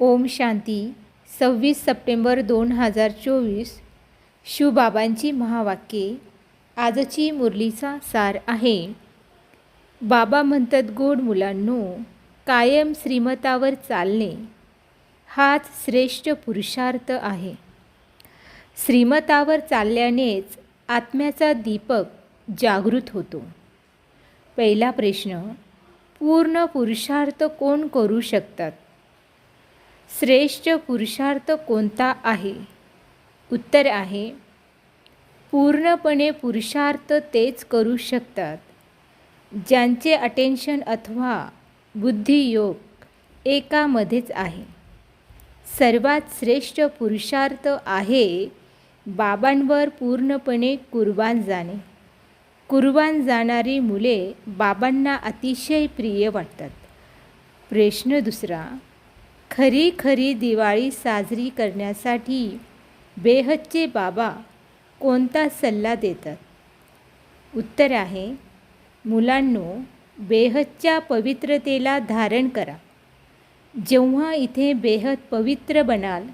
ओम शांती. सव्वीस सप्टेंबर दोन हजार चोवीस. शिवबाबांची महावाक्ये. आजची मुरलीचा सार आहे. बाबा म्हणतात गोड मुलांनो कायम श्रीमतावर चालणे हाच श्रेष्ठ पुरुषार्थ आहे. श्रीमतावर चालल्यानेच आत्म्याचा दीपक जागृत होतो. पहिला प्रश्न पूर्ण पुरुषार्थ कोण करू शकतात? श्रेष्ठ पुरुषार्थ कोणता आहे? उत्तर आहे पूर्णपणे पुरुषार्थ तेच करू शकतात. ज्यांचे अटेन्शन अथवा बुद्धियोग एकामध्येच आहे. सर्वात श्रेष्ठ पुरुषार्थ आहे बाबांवर पूर्णपणे कुर्बान जाणे. कुर्बान जाणारी मुले बाबांना अतिशय प्रिय वाटतात. प्रश्न दुसरा खरी खरी दिवाळी साजरी करण्यासाठी बेहच्चे बाबा कोणता सल्ला देतात? उत्तर आहे मुलांनो बेहदच्या पवित्रतेला धारण करा. जेव्हा इथे बेहद पवित्र बनाल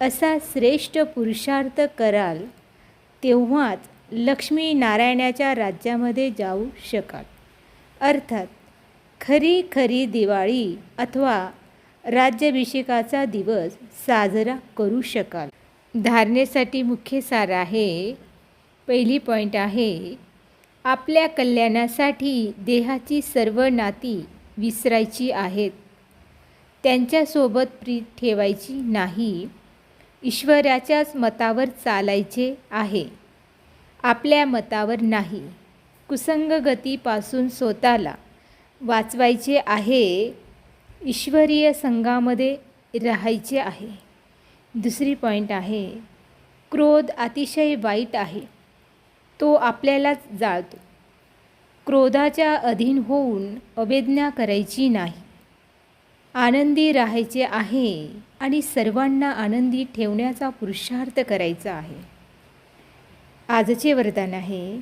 असा श्रेष्ठ पुरुषार्थ कराल तेव्हाच लक्ष्मी नारायणाच्या राज्यामध्ये जाऊ शकाल. अर्थात खरी खरी दिवाळी अथवा राज्याभिषेकाचा दिवस साजरा करू शकाल. धारणेसाठी मुख्य सार आहे पहिली पॉईंट आहे आपल्या कल्याणासाठी देहाची सर्व नाती विसरायची आहेत. त्यांच्यासोबत प्रीत ठेवायची नाही ईश्वराच्याच मतावर चालायचे आहे. आपल्या मतावर नाही कुसंगगतीपासून स्वतःला वाचवायचे आहे ईश्वरीय संघामध्ये राहायचे आहे. दुसरी पॉईंट आहे क्रोध अतिशय वाईट आहे. तो आपल्यालाच जाळतो. क्रोधाच्या अधीन होऊन अवेदना करायची नाही. आनंदी राहायचे आहे आणि सर्वांना आनंदी ठेवण्याचा पुरुषार्थ करायचा आहे. आजचे वरदान आहे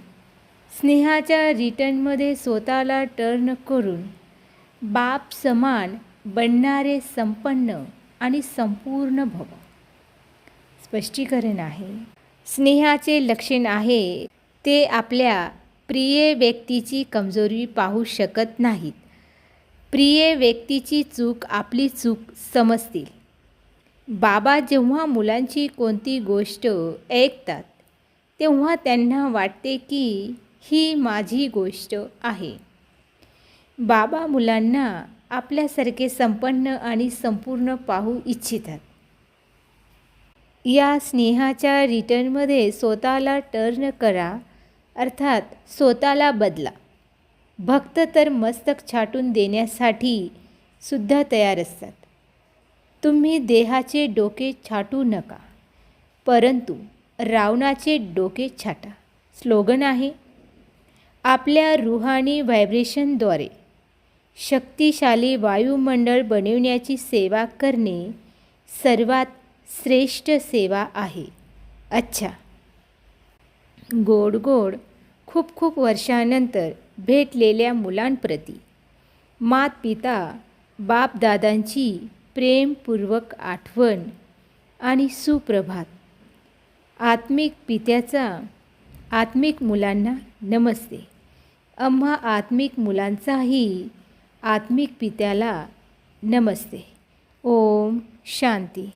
स्नेहाच्या रिटर्नमध्ये स्वतःला टर्न करून बाप समान बनणारे संपन्न आणि संपूर्ण भव. स्पष्टीकरण आहे. स्नेहाचे लक्षण आहे ते आपल्या प्रिय व्यक्तीची कमजोरी पाहू शकत नाहीत. प्रिय व्यक्तीची चूक आपली चूक समजतील. बाबा जेव्हा मुलांची कोणती गोष्ट ऐकतात तेव्हा त्यांना वाटते की ही माझी गोष्ट आहे. बाबा मुलांना आपल्यासारखे संपन्न आणि संपूर्ण पाहू इच्छितात. या स्नेहाच्या रिटर्नमध्ये स्वतःला टर्न करा अर्थात स्वतःला बदला. भक्त तर मस्तक छाटून देण्यासाठी सुद्धा तयार असतात. तुम्ही देहाचे डोके छाटू नका परंतु रावणाचे डोके छाटा. स्लोगन आहे आपल्या रुहानी व्हायब्रेशनद्वारे. शक्तिशाली वायुमंडळ बनविण्याची सेवा करणे सर्वात श्रेष्ठ सेवा आहे. अच्छा. गोड गोड खूप खूप वर्षानंतर भेटलेल्या मुलांप्रती मात पिता बापदादांची प्रेमपूर्वक आठवण आणि सुप्रभात. आत्मिक पित्याचा आत्मिक मुलांना नमस्ते. आम्हा आत्मिक मुलांचाही आत्मिक पित्याला नमस्ते. ओम शांती.